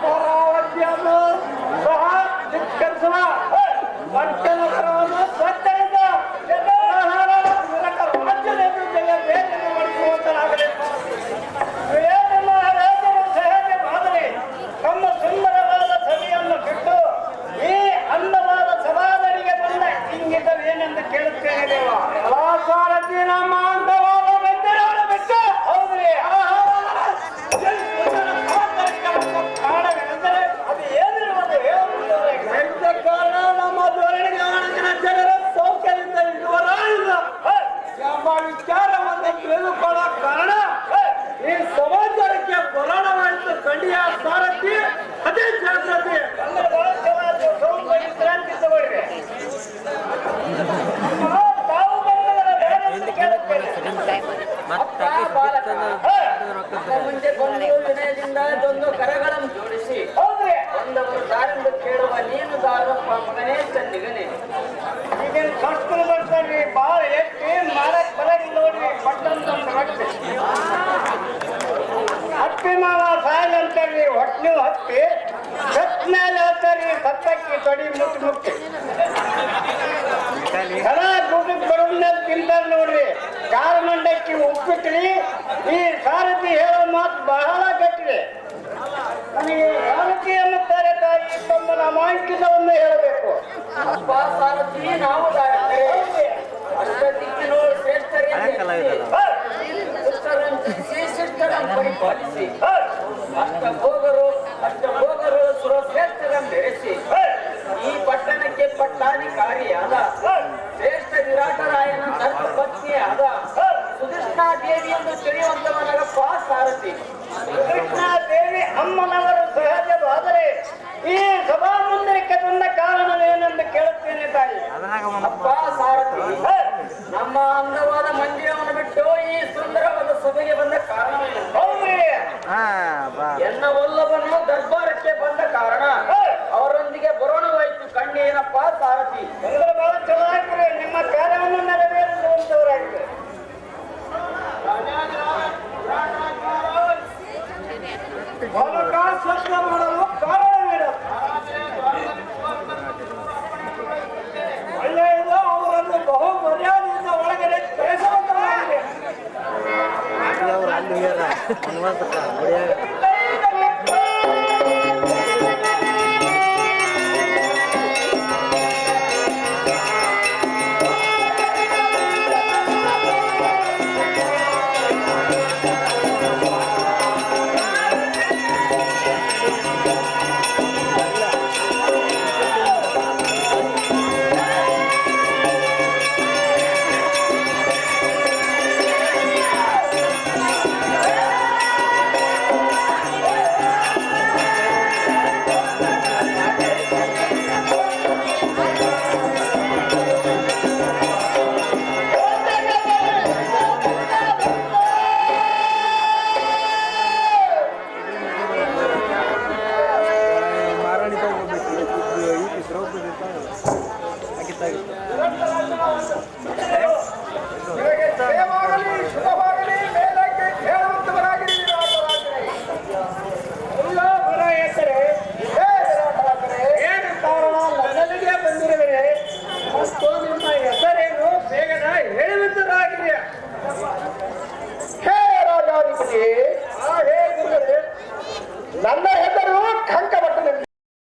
ಅಮರಾವತಿಯನ್ನು ಸಹ ಧಿಕ್ಕರಿಸುವ ಪಟ್ಟಣವನ್ನು ಮುಂದೆ ಬಂದು ವಿನಯದಿಂದ ಇದೊಂದು ಕರಗಳನ್ನು ಜೋಡಿಸಿ ಬಂದವರು ದಾರಿಂದ ಕೇಳುವ ನೀನು ದಾರಪ್ಪ ಮಗನೇ ಚಂದಿಗನೇ ಈಗೇನು ಸಂಸ್ಕೃತ ಬರ್ತಾರ್ರಿ ಬಾಳ ಎತ್ತಿ ಮಾಡಕ್ ಬರಂಗಿಲ್ಲ ನೋಡ್ರಿ ಪಟ್ಟಂತ ರೊಟ್ಟಿ ಹತ್ತಿ ಮಾವ ಸಾಯಲ್ ಅಂತಾರ್ರಿ ಹೊಟ್ಟಿ ಹತ್ತಿ ಸತ್ ಮೇಲೆ ಹೇಳ್ತಾರ್ರಿ ಸತ್ತಕ್ಕಿ ತೊಡಿ ಮುಟ್ಟಿ ಮುಟ್ಟಿ ಜನ ದುಡ್ಡು ಬರೋದನ್ನ ತಿಂತಾರ ನೋಡ್ರಿ ಕಾರ್ ಮಂಡಕ್ಕಿ ಉಪ್ಪಿಟ್ರಿ ಈ ಸಾರಥಿ ಹೇಳೋ ಮಾತು ಬಹಳ ಗಟ್ಟಿದೆ. ನನಗೆ ಸಾರಥಿ ಎನ್ನುತ್ತಾರೆ ತಾಯಿ ತಮ್ಮ ನಾಮಾಂಕಿತವನ್ನು ಹೇಳಬೇಕು. ಅಪ್ಪ ಸಾರಥಿ ನಾವು ದಾರಿದ್ದರೆ ಅಷ್ಟ ದಿಕ್ಕಿನೋಳು ಶ್ರೇಷ್ಠರಿಗೆ ಶಿಷ್ಟರಂತಿಸಿ ಶಿಷ್ಟರನ್ನು ಪರಿಪಾಲಿಸಿ. ಅಷ್ಟ ಭೋಗರು ಸುಧಿಷ್ಣಾ ದೇವಿಯನ್ನು ತಿಳಿಯುವಂತವನಗಪ್ಪ ಸಾರಥಿ ಕೃಷ್ಣ ದೇವಿ ಅಮ್ಮನವರು ಸಹಜವಾದರೆ ಈ ಸಭಾ ಮುಂದಕ್ಕೆ ಬಂದ ಕಾರಣವೇನೆಂದು ಕೇಳುತ್ತೇನೆ ತಾಯಿ. ಅಪ್ಪ ಸಾರಥಿ ನಮ್ಮ ಅಂದವಾದ ಮಂದಿರವನ್ನು ಬಿಟ್ಟು ಈ ಸುಂದರವಾದ ಸಭೆಗೆ ಬಂದ ಕಾರಣವೇನು? ಹೌದ್ರಿ? ಎನ್ನ ದರ್ಬಾರಕ್ಕೆ ಬಂದ ಕಾರಣ ಅವರೊಂದಿಗೆ ಬರೋಣವಾಯಿತು ಕಣ್ಣೇನಪ್ಪ ಸಾರಥಿ ಬಹಳ ಚಲೋ ಆಗ್ತಾರೆ ನಿಮ್ಮ ಕಾರ್ಯವನ್ನು ನೆರವೇರಿಸುವಂತವರಾಗ್ತದೆ was the